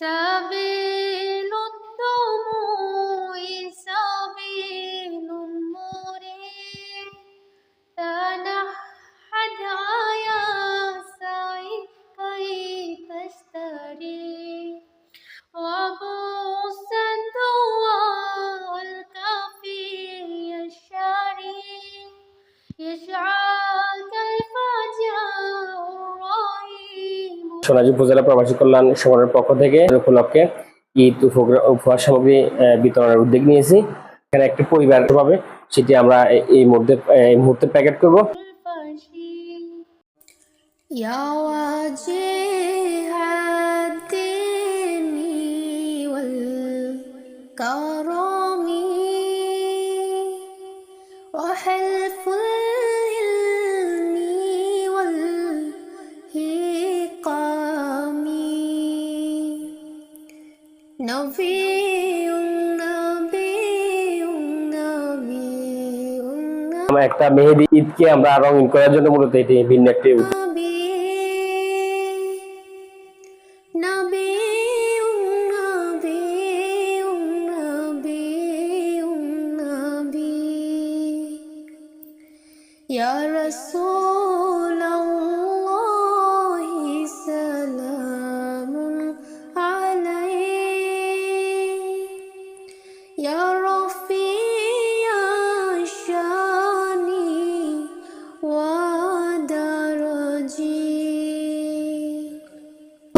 sabe সোনাজি উপজেলা প্রবাসী কল্যাণ সংগঠনের পক্ষ থেকে এর উপলক্ষে ঈদ উপগ্র- উপহার সামগ্রী আহ, বিতরণের উদ্যোগ নিয়েছি এখানে একটি পরিবার পাবে সেটি আমরা এই- এই মুহূর্তে এই মুহূর্তে প্যাকেট করব الفشي يا একটা মেহেদি ঈদকে আমরা রঙিন করার জন্য মূলত এটি ভিন্ন একটি Ya Rasul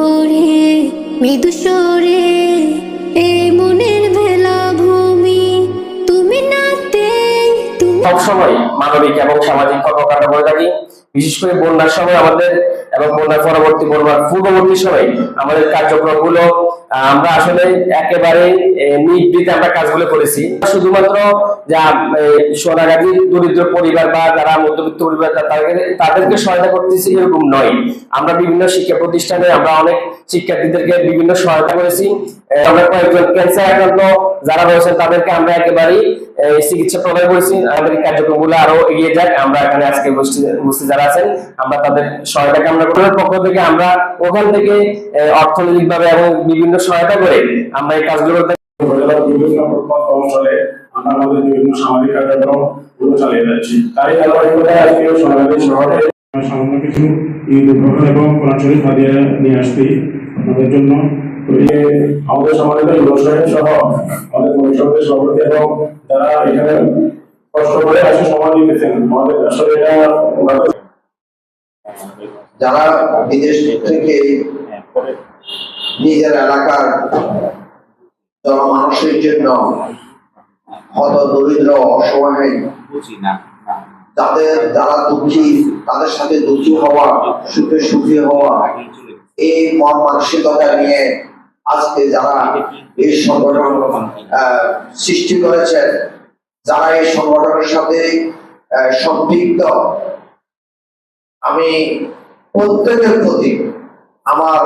করে মৃদু সরে এ মনের ভেলা ভূমি তুমি নাতে সবসময় মানবিক এবং সামাজিক কর্মকাণ্ড করে থাকি বিশেষ করে বন্যার সময় আমাদের এবং বন্যার পরবর্তী বন্যার পূর্ববর্তী সময় আমাদের কার্যক্রমগুলো আমরা আসলে একেবারে নির্বিতে আমরা কাজগুলো করেছি। শুধুমাত্র যা সোনাগাজী দরিদ্র পরিবার বা যারা মধ্যবিত্ত পরিবার তাদেরকে সহায়তা করতেছি এরকম নয়। আমরা বিভিন্ন শিক্ষা প্রতিষ্ঠানে আমরা অনেক শিক্ষার্থীদেরকে বিভিন্ন সহায়তা করেছি। আমরা কয়েকজন ক্যান্সার আক্রান্ত যারা রয়েছেন, তাদেরকে আমরা চিকিৎসা প্রদান করেছি। আমাদের এই কার্যক্রমগুলো আরও এগিয়ে যাক। আমরা এখানে আজকে যারা আছেন, আমরা তাদের পক্ষ থেকে আমরা ওখান থেকে অর্থনৈতিক ভাবে এবং বিভিন্ন সহায়তা করে আমরা এই কাজগুলো আমাদের সামাজিক কার্যক্রমগুলো এবং জন্য আমাদের সমাজের যুব সহ আমাদের পরিষদের সভাপতি এবং যারা এখানে কষ্ট করে আসে সময় দিতেছেন আমাদের আসলে এটা যারা বিদেশ থেকে নিজের এলাকার জনমানুষের জন্য হত দরিদ্র অসহায় যাদের যারা দুঃখী তাদের সাথে দুঃখী হওয়া সুখে সুখী হওয়া এই মন মানসিকতা নিয়ে আজকে যারা এই সংগঠন সৃষ্টি করেছেন, যারা এই সংগঠনের সাথে সম্পৃক্ত, আমি প্রত্যেকের প্রতি আমার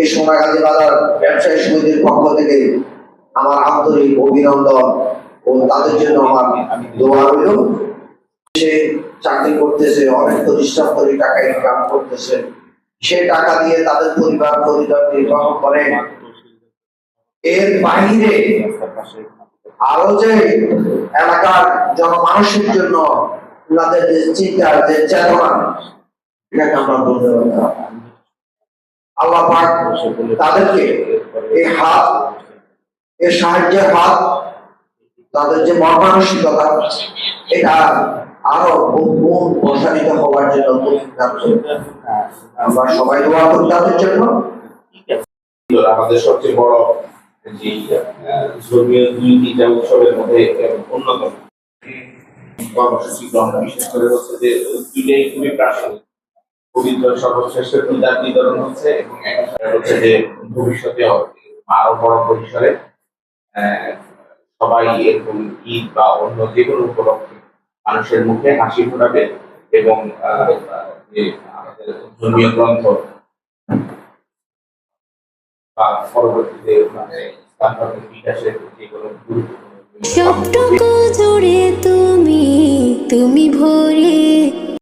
এই সোনাগাজী বাজার ব্যবসায়ী সমিতির পক্ষ থেকে আমার আন্তরিক অভিনন্দন ও তাদের জন্য আমার দোয়া রইল। সে চাকরি করতেছে, অনেক পরিশ্রম করে টাকা ইনকাম করতেছে। সে টাকা দিয়ে তাদের পরিবার পরিবার নির্বাহ করে। এর বাইরে আরও যে এলাকার জনমানুষের জন্য যে চিন্তা, যে চেতনা, এটাকে আমরা বলতে আল্লাহ পাক তাদেরকে এই হাত, এই সাহায্যের হাত, তাদের যে মন মানসিকতা এটা আরও বহু প্রসারিত হওয়ার জন্য। আমরা সবাই দোয়া করি তাদের জন্য আমাদের সবচেয়ে বড় ধর্মীয় উৎসবের মধ্যে অন্যতম। কর্মসূচি বিশেষ করে হচ্ছে যে খুবই হচ্ছে এবং হচ্ছে যে, ভবিষ্যতে আরও বড় পরিসরে সবাই এরকম ঈদ বা অন্য যে কোনো উপলক্ষে মানুষের মুখে হাসি ফোটাবে এবং যে আমাদের ধর্মীয় গ্রন্থ বা পরবর্তীতে মানে জুড়ে তুমি তুমি ভরে